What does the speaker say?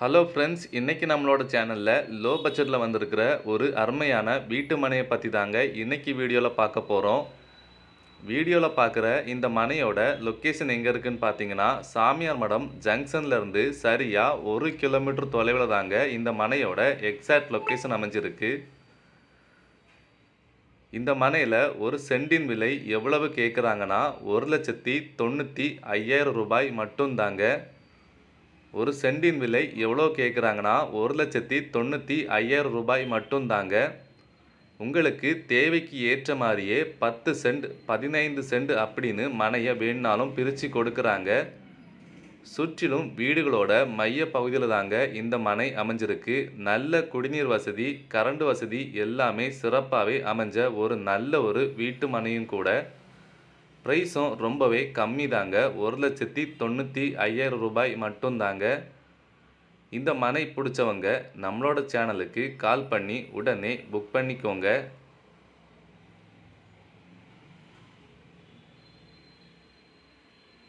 Hello friends இன்றைக்கி நம்மளோட சேனலில் லோ பட்ஜெட்டில் வந்திருக்கிற ஒரு அருமையான வீட்டு மனையை பற்றி தாங்க இன்றைக்கி வீடியோவில் பார்க்க போகிறோம் வீடியோவில் பார்க்குற இந்த மனையோட லொக்கேஷன் எங்கே இருக்குதுன்னு பார்த்தீங்கன்னா சாமியார் மடம் ஜங்ஷன்லேருந்து சரியாக ஒரு கிலோமீட்டர் தொலைவில் தாங்க இந்த மனையோட எக்ஸாக்ட் லொக்கேஷன் அமைஞ்சிருக்கு. இந்த மனையில் ஒரு சென்டின் விலை எவ்வளவு கேட்குறாங்கன்னா ஒரு லட்சத்தி தொண்ணூற்றி ஐயாயிரம் ரூபாய் மட்டும்தாங்க ஒரு சென்டின் விலை எவ்வளோ கேட்குறாங்கன்னா ஒரு லட்சத்தி தொண்ணூற்றி ஐயாயிரம் ரூபாய் மட்டும்தாங்க உங்களுக்கு தேவைக்கு ஏற்ற மாதிரியே பத்து சென்ட் பதினைந்து சென்ட் அப்படின்னு மனையை வேணுனாலும் பிரித்து கொடுக்குறாங்க. சுற்றிலும் வீடுகளோட மைய பகுதியில் தாங்க இந்த மனை அமைஞ்சிருக்கு. நல்ல குடிநீர் வசதி கரண்ட் வசதி எல்லாமே சிறப்பாகவே அமைஞ்ச ஒரு நல்ல ஒரு வீட்டு மனையும் கூட. ப்ரைஸும் ரொம்பவே கம்மி தாங்க. ஒரு லட்சத்தி தொண்ணூற்றி ஐயாயிரம் ரூபாய் மட்டும்தாங்க இந்த மனை பிடிச்சவங்க நம்மளோட சேனலுக்கு கால் பண்ணி உடனே புக் பண்ணிக்கோங்க.